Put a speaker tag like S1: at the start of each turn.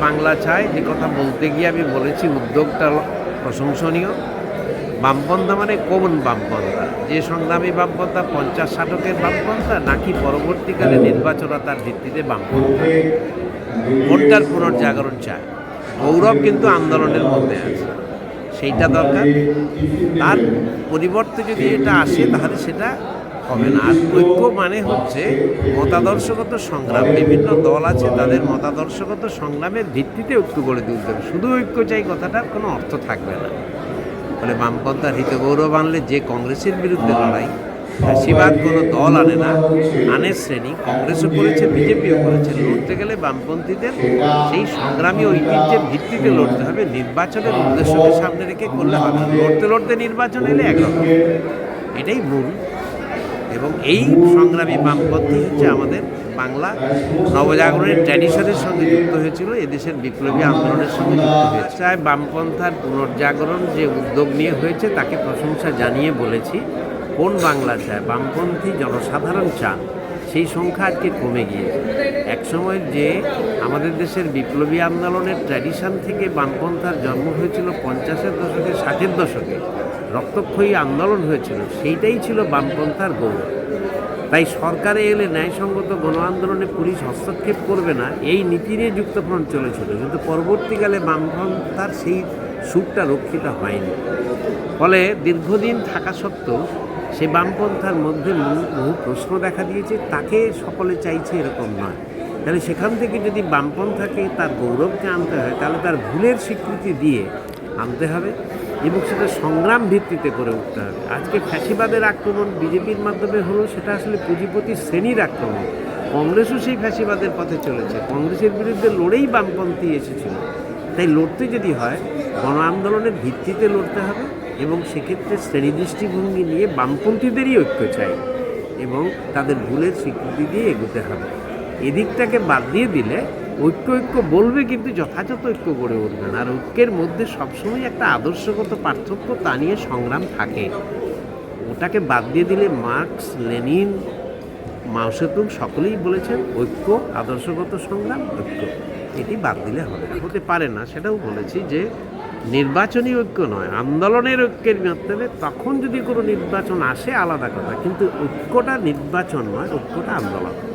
S1: বাংলা চায় যে কথা বলতে গিয়ে আমি বলেছি উদ্যোগটা প্রশংসনীয়। বামপন্থা মানে কোন বামপন্থা। যে সংগ্রামী বামপন্থা, পঞ্চাশ ষাটকের বামপন্থা, নাকি পরবর্তীকালে নির্বাচনতার ভিত্তিতে বামপন্থা। কোনটার পুনর্জাগরণ চায়। গৌরব কিন্তু আন্দোলনের মধ্যে আছে। সেইটা দরকার। তার পরিবর্তে যদি এটা আসে, তাহলে সেটা হবে না। আর ঐক্য মানে হচ্ছে মতাদর্শগত সংগ্রাম। বিভিন্ন দল আছে, তাদের মতাদর্শগত সংগ্রামের ভিত্তিতে ঐক্য গড়ে তুলতে হবে। শুধু ঐক্য চাই কথাটার কোনো অর্থ থাকবে না। ফলে বামপন্থার হিত গৌরব আনলে যে কংগ্রেসের বিরুদ্ধে লড়াই ফ্যাসিবাদ কোনো দল আনে না। আনে শ্রেণি কংগ্রেসও করেছে, বিজেপিও করেছে। লড়তে গেলে বামপন্থীদের সেই সংগ্রামী ঐতিহ্যের ভিত্তিতে লড়তে হবে। নির্বাচনের উদ্দেশ্যকে সামনে রেখে করলে হবে। লড়তে লড়তে নির্বাচন এলে একরকম। এটাই মূল এবং এই সংগ্রামী বামপন্থী হচ্ছে আমাদের বাংলা নবজাগরণের ট্র্যাডিশনের সঙ্গে যুক্ত হয়েছিল এদেশের বিপ্লবী আন্দোলনের সঙ্গে যুক্ত হয়েছে চাই বামপন্থার পুনর্জাগরণ যে উদ্যোগ নিয়ে হয়েছে, তাকে প্রশংসা জানিয়ে বলেছি, কোন বাংলা চায়? বামপন্থী জনসাধারণ চান, সেই সংখ্যা আজকে কমে গিয়েছে। একসময় যে আমাদের দেশের বিপ্লবী আন্দোলনের ট্র্যাডিশন থেকে বামপন্থার জন্ম হয়েছিল পঞ্চাশের দশকে, ষাটের দশকে রক্তক্ষয়ী আন্দোলন হয়েছিল, সেইটাই ছিল বামপন্থার গৌরব। তাই সরকারে এলে ন্যায়সঙ্গত গণ আন্দোলনে পুলিশ হস্তক্ষেপ করবে না, এই নীতি নিয়ে যুক্তফ্রন্ট চলেছিল, কিন্তু পরবর্তীকালে বামপন্থার সেই সুখটা রক্ষিত হয়নি। ফলে দীর্ঘদিন থাকা সত্ত্বেও সে বামপন্থার মধ্যে বহু- প্রশ্ন দেখা দিয়েছে, তাকে সকলে চাইছে এরকম নয়। তাহলে সেখান থেকে যদি বামপন্থাকে তার গৌরবকে আনতে হয়, তাহলে তার ভুলের স্বীকৃতি দিয়ে আনতে হবে এবং সেটা সংগ্রাম ভিত্তিতে করে উঠতে হবে। আজকে ফ্যাসিবাদের আক্রমণ বিজেপির মাধ্যমে হলো, সেটা আসলে পুঁজিপতি শ্রেণির আক্রমণ। কংগ্রেসও সেই ফ্যাসিবাদের পথে চলেছে। কংগ্রেসের বিরুদ্ধে লড়েই বামপন্থী এসেছিল। তাই লড়তে যদি হয়, গণ আন্দোলনের ভিত্তিতে লড়তে হবে এবং সেক্ষেত্রে শ্রেণি দৃষ্টিভঙ্গি নিয়ে বামপন্থীদেরই ঐক্য চাই এবং তাদের ভুলের স্বীকৃতি দিয়ে এগোতে হবে। এদিকটাকে বাদ দিয়ে দিলে ঐক্য ঐক্য বলবে কিন্তু যথাযথ ঐক্য গড়ে উঠবে না। আর ঐক্যের মধ্যে সবসময় একটা আদর্শগত পার্থক্য তা নিয়ে সংগ্রাম থাকে। ওটাকে বাদ দিয়ে দিলে মার্কস, লেনিন মাংসেতুং সকলেই বলেছেন ঐক্য, আদর্শগত সংগ্রাম, ঐক্য। এটি বাদ দিলে হবে না। হতে পারে না, সেটাও বলেছি যে নির্বাচনী ঐক্য নয়, আন্দোলনের ঐক্যের মাধ্যমে তখন যদি কোনো নির্বাচন আসে আলাদা কথা। কিন্তু ঐক্যটা নির্বাচন নয়, ঐক্যটা আন্দোলন।